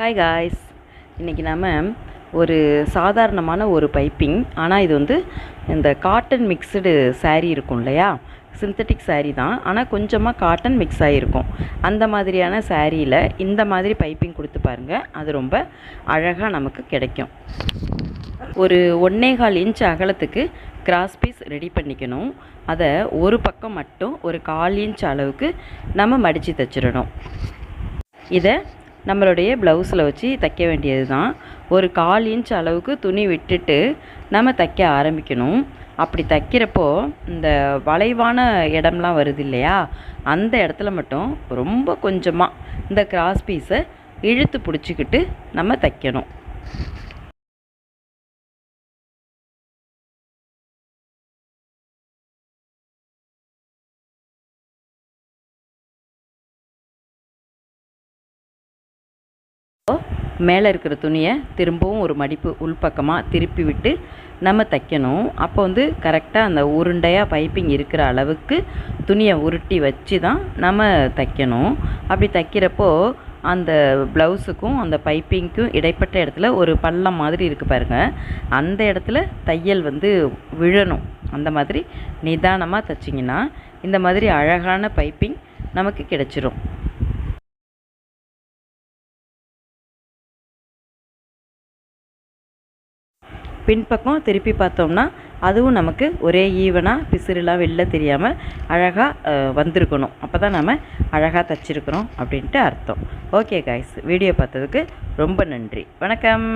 Hi guys இன்றைக்கி நாம் ஒரு சாதாரணமான ஒரு பைப்பிங் ஆனால் இது வந்து இந்த காட்டன் மிக்சடு saree இருக்கும் இல்லையா? சிந்தட்டிக் saree தான். ஆனால் கொஞ்சமாக காட்டன் மிக்ஸ் ஆகிருக்கும் அந்த மாதிரியான சாரியில் இந்த மாதிரி பைப்பிங் கொடுத்து பாருங்கள் அது ரொம்ப அழகாக நமக்கு கிடைக்கும். ஒரு ஒன்னே கால் இன்ச் அகலத்துக்கு கிராஸ் பீஸ் ரெடி பண்ணிக்கணும். அதை ஒரு பக்கம் மட்டும் ஒரு கால் இன்ச் அளவுக்கு நம்ம மடித்து தைச்சிடணும். இதை நம்மளுடைய ப்ளவுஸில் வச்சு தைக்க வேண்டியது தான் ஒரு கால் இன்ச் அளவுக்கு துணி விட்டுட்டு நம்ம தைக்க ஆரம்பிக்கணும். அப்படி தைக்கிறப்போ இந்த வளைவான இடம்லாம் வருது இல்லையா? அந்த இடத்துல மட்டும் ரொம்ப கொஞ்சமாக இந்த கிராஸ் பீஸை இழுத்து பிடிச்சிக்கிட்டு நம்ம தைக்கணும். மேலே இருக்கிற துணியை திரும்பவும் ஒரு மடிப்பு உள்பக்கமாக திருப்பி விட்டு நம்ம தைக்கணும். அப்போ வந்து கரெக்டாக அந்த உருண்டையாக பைப்பிங் இருக்கிற அளவுக்கு துணியை உருட்டி வச்சு தான் நம்ம தைக்கணும். அப்படி தைக்கிறப்போ அந்த ப்ளவுஸுக்கும் அந்த பைப்பிங்க்கும் இடைப்பட்ட இடத்துல ஒரு பள்ளம் மாதிரி இருக்குது பாருங்கள் அந்த இடத்துல தையல் வந்து விழணும். அந்த மாதிரி நிதானமாக தைச்சிங்கன்னா இந்த மாதிரி அழகான பைப்பிங் நமக்கு கிடைச்சிரும். பின்பக்கம் திருப்பி பார்த்தோம்னா அதுவும் நமக்கு ஒரே ஈவனாக பிசிறுலாம் வெளில தெரியாமல் அழகாக வந்திருக்கணும். அப்போ தான் நம்ம அழகாக தச்சிருக்கிறோம் அப்படின்ட்டு அர்த்தம். ஓகே காய்ஸ் வீடியோ பார்த்ததுக்கு ரொம்ப நன்றி. வணக்கம்.